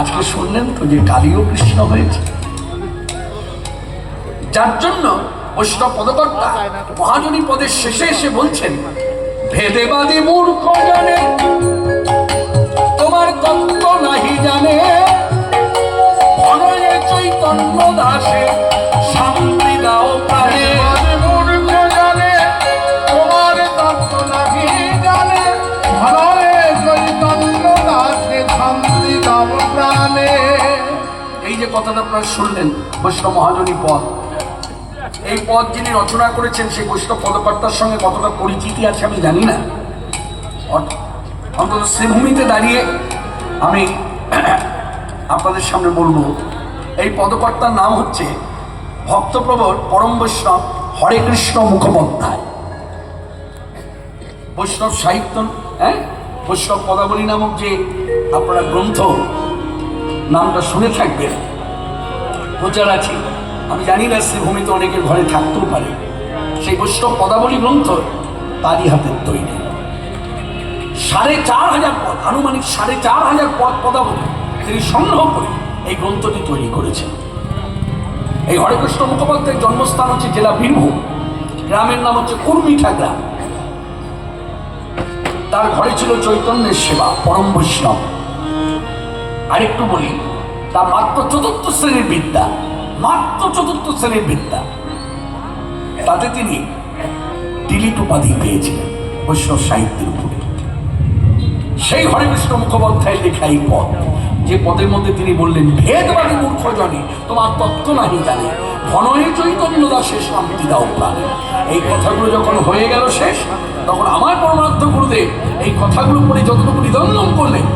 আজকে শুনলেন তো যে কালীও কৃষ্ণ হয়েছে। যার জন্য বৈষ্ণব পদকর্তা মহাজনী পদের শেষে এসে বলছেন ভেদেবাদী মূর্খ জানে যে কথাটা আপনারা শুনলেন, বৈষ্ণব মহাজনী পদ। এই পদ যিনি রচনা করেছেন, সেই বৈষ্ণব পদকর্তার সঙ্গে কতটা পরিচিতি আছে আমি জানি না। অন্তত শ্রীভূমিতে দাঁড়িয়ে আমি আপনাদের সামনে বলব, এই পদকর্তার নাম হচ্ছে ভক্তপ্রবর পরম বৈষ্ণব হরে কৃষ্ণ মুখোপাধ্যায়। বৈষ্ণব সাহিত্য হ্যাঁ? বৈষ্ণব পদাবলী নামক যে আপনারা গ্রন্থ, নামটা শুনে থাকবেন। প্রচার আছে। আমি জানি না শ্রীভূমিতে অনেকের ঘরে থাকতেও পারে। সেই বৈষ্ণব পদাবলী গ্রন্থ তারই হাতের তৈরি। সাড়ে চার হাজার পদ, আনুমানিক সাড়ে চার হাজার পদ পদাবলী তিনি সংগ্রহ করে এই গ্রন্থটি তৈরি করেছেন। এই হরেকৃষ্ণ মুখোপাধ্যায়ের জন্মস্থান হচ্ছে জেলা বীরভূম। গ্রামের নাম হচ্ছে কুর্মিঠা গ্রাম। তার ঘরে ছিল চৈতন্যের সেবা, পরম বৈষ্ণব। আরেকটু বলি তার মাত্র চতুর্থ শ্রেণির বিদ্যা। মাত্র চতুর্থ শ্রেণির বিদ্যা। তাতে তিনি ডিলিট উপাধি পেয়েছিলেন বৈষ্ণব সাহিত্যের উপরে। সেই হরেকৃষ্ণ মুখোপাধ্যায় লেখা এই পদ, যে পদের মধ্যে তিনি বললেন, ভেদবাদী মূর্খ জনে, তোমার তত্ত্ব নাহি জানে। ঘনয়ে চৈতন্য দাসে শান্তি দাও প্রাণে। এই কথাগুলো যখন হয়ে গেল শেষ, তখন আমার পরমার্থ গুরুদেব এই কথাগুলো পরে যতটুকু নিদন্দন করলেন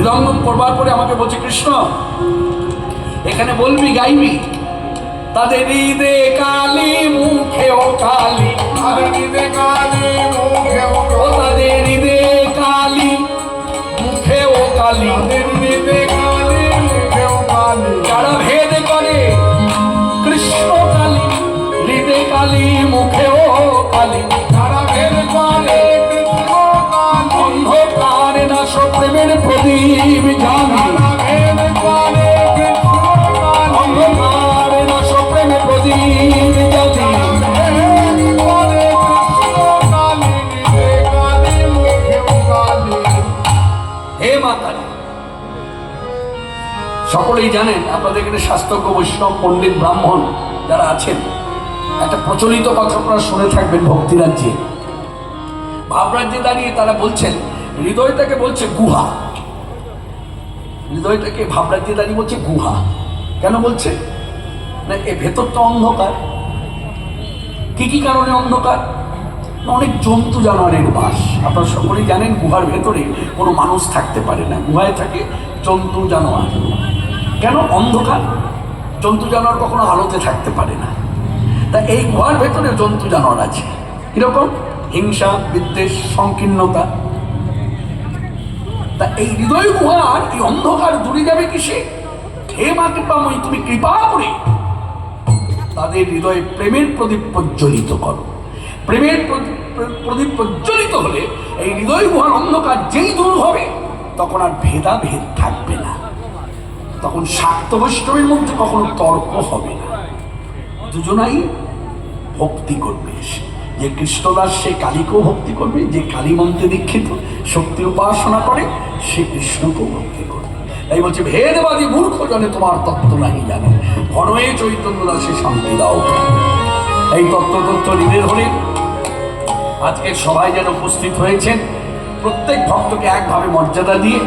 হৃদঙ্গম করবার পরে আমাকে বলছে কৃষ্ণ এখানে বলবি গাইবি? তাদের হৃদে কালী মুখে ও কালী। আর নিদে কালে মুখে ও তাদের হৃদে কালী। মুখে ও কালী। তাদের নিদে কালে মুখে কালে। যারা ভেদ করে কৃষ্ণ কালী হৃদে কালী মুখে ও কালী। সকলেই জানেন, আপনাদের এখানে শাস্ত্রজ্ঞ বৈষ্ণব পণ্ডিত ব্রাহ্মণ যারা আছেন, একটা প্রচলিত কথা আপনারা শুনে থাকবেন ভক্তিরাজ্যে ভাবরাজ্যে দাঁড়িয়ে তারা বলছেন হৃদয়টাকে বলছে গুহা। হৃদয়টাকে ভাবরাজ্যে দাঁড়িয়ে বলছে গুহা। কেন বলছে? না, এ ভেতরটা অন্ধকার। কি কি কারণে অন্ধকার? অনেক জন্তু জানোয়ারের বাস। আপনারা সকলেই জানেন, গুহার ভেতরে কোনো মানুষ থাকতে পারে না। গুহায় থাকে জন্তু জানোয়ার। কেন অন্ধকার? জন্তু জানোয়ার কখনো আলোতে থাকতে পারে না। তা এই গুহার ভেতরে জন্তু জানোয়ার আছে। কীরকম? হিংসা, বিদ্বেষ, সংকীর্ণতা। তা এই হৃদয় গুহার, এই অন্ধকার দূরে যাবে কিসে? হে মা কৃপাময়ী, তুমি কৃপা করে তাদের হৃদয়ে প্রেমের প্রদীপ প্রজ্বলিত করো। প্রেমের প্রদীপ প্রজ্বলিত হলে এই হৃদয় গুহার অন্ধকার যেই দূর হবে, তখন আর ভেদাভেদ থাকবে না। তখন শাক্ত বৈষ্ণবের মধ্যে কখনো তর্ক হবে না। দুজনাই ভক্তি করবে। যে কৃষ্ণদাস, সে কালীকেও ভক্তি করবে, যে কালী মন্ত্রে দীক্ষিত শক্তি উপাসনা করে, সে কৃষ্ণকেও ভক্তি করবে। তাই বলছে, ভেদবাদী মূর্খ জনে তোমার তত্ত্ব নাহি জানে। ঘনয়ে চৈতন্য দাসে শান্তি দাও। এই তত্ত্ব তত্ত্ব নিবেদ হলে আজকের সবাই যেন উপস্থিত হয়েছেন প্রত্যেক ভক্তকে একভাবে মর্যাদা দিয়ে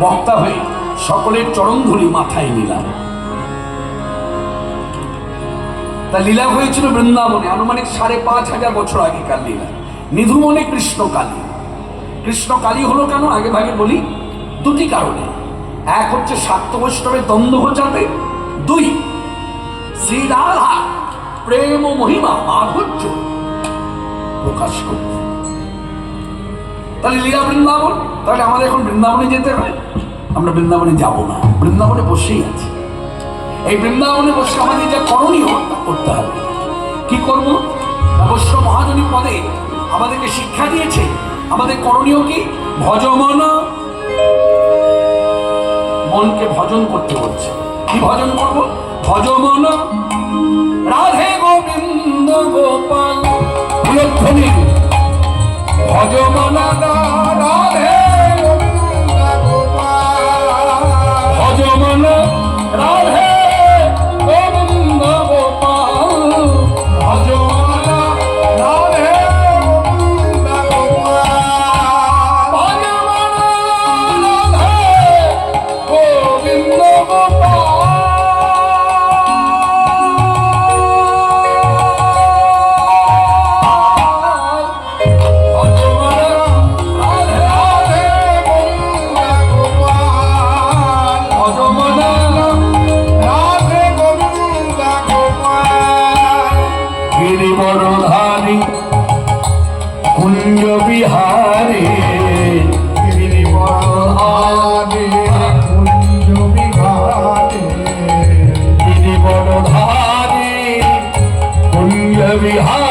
বক্তা হয়ে সকলের চরণধুলি মাথায় নিলাম তা লীলা হয়েছিল বৃন্দাবনে, আনুমানিক সাড়ে পাঁচ হাজার বছর আগেকার লীলা। নিধুমনে কৃষ্ণকালী। কৃষ্ণকালী হলো কেন? আগে ভাগে বলি, দুটি কারণে। এক হচ্ছে শাক্ত বৈষ্ণবের দ্বন্দ্ব ঘোচাতে দুই শ্রী রাধা প্রেম ও মহিমা মাধুর্য প্রকাশ করতে তাহলে লীলা বৃন্দাবন? তাহলে আমাদের এখন বৃন্দাবনে যেতে হয়। আমরা বৃন্দাবনে যাব না। বৃন্দাবনে বসেই আছি। এই বৃন্দাবনে বসে আমাদের যা করণীয় করতে হবে। কি করব? অবশ্য মহাজনী পদে আমাদেরকে শিক্ষা দিয়েছে, আমাদের করণীয় কি? ভজমন। মনকে ভজন করতে হচ্ছে কি ভজন করব? ভজমন। রাধে গোবিন্দ গোপাল। ভজমন রাধে কুঞ্জ বিহারী